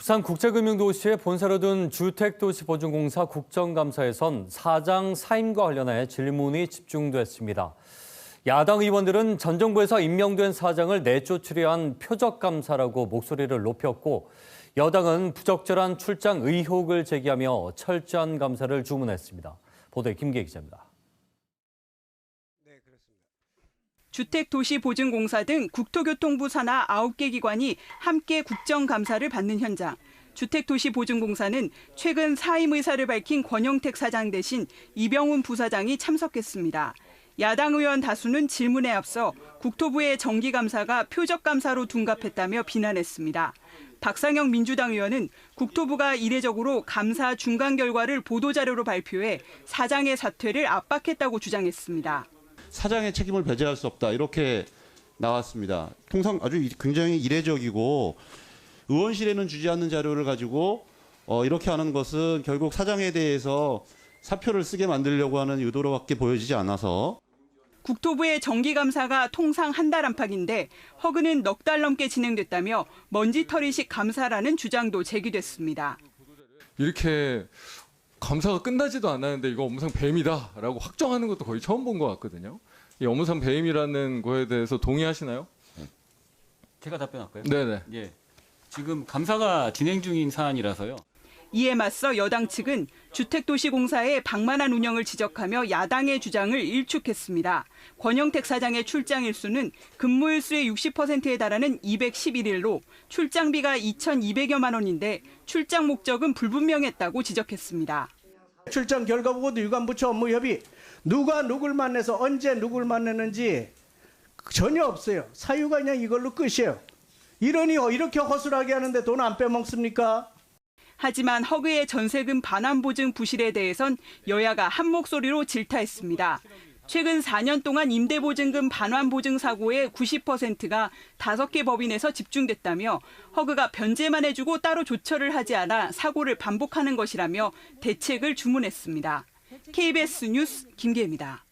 부산 국제금융도시의 본사로 둔 주택도시보증공사 국정감사에선 사장 사임과 관련해 질문이 집중됐습니다. 야당 의원들은 전 정부에서 임명된 사장을 내쫓으려 한 표적감사라고 목소리를 높였고 여당은 부적절한 출장 의혹을 제기하며 철저한 감사를 주문했습니다. 보도에 김계 기자입니다. 주택도시보증공사 등 국토교통부 산하 9개 기관이 함께 국정감사를 받는 현장. 주택도시보증공사는 최근 사임 의사를 밝힌 권영택 사장 대신 이병훈 부사장이 참석했습니다. 야당 의원 다수는 질문에 앞서 국토부의 정기감사가 표적감사로 둔갑했다며 비난했습니다. 박상영 민주당 의원은 국토부가 이례적으로 감사 중간 결과를 보도자료로 발표해 사장의 사퇴를 압박했다고 주장했습니다. 사장의 책임을 배제할 수 없다 이렇게 나왔습니다. 통상 아주 이- 굉장히 이례적이고 의원실에는 주지 않는 자료를 가지고 어, 이렇게 하는 것은 결국 사장에 대해서 사표를 쓰게 만들려고 하는 의도로밖에 보여지지 않아서 국토부의 정기감사가 통상 한 달 안팎인데 허그는 넉 달 넘게 진행됐다며 먼지털이식 감사라는 주장도 제기됐습니다. 이렇게 감사가 끝나지도 않았는데 이거 업무상 배임이다라고 확정하는 것도 거의 처음 본 것 같거든요. 이 업무상 배임이라는 거에 대해서 동의하시나요? 제가 답변할까요? 네네. 예. 지금 감사가 진행 중인 사안이라서요. 이에 맞서 여당 측은 주택도시공사의 방만한 운영을 지적하며 야당의 주장을 일축했습니다. 권영택 사장의 출장 일수는 근무 일수의 60%에 달하는 211일로 출장비가 2,200여만 원인데 출장 목적은 불분명했다고 지적했습니다. 출장 결과 보고도 유관부처 업무 협의 누가 누굴 만나서 언제 누굴 만났는지 전혀 없어요. 사유가 그냥 이걸로 끝이에요. 이러니 이렇게 허술하게 하는데 돈 안 빼먹습니까? 하지만 허그의 전세금 반환 보증 부실에 대해선 여야가 한 목소리로 질타했습니다. 최근 4년 동안 임대보증금 반환 보증 사고의 90%가 5개 법인에서 집중됐다며 허그가 변제만 해주고 따로 조처를 하지 않아 사고를 반복하는 것이라며 대책을 주문했습니다. KBS 뉴스 김계입니다.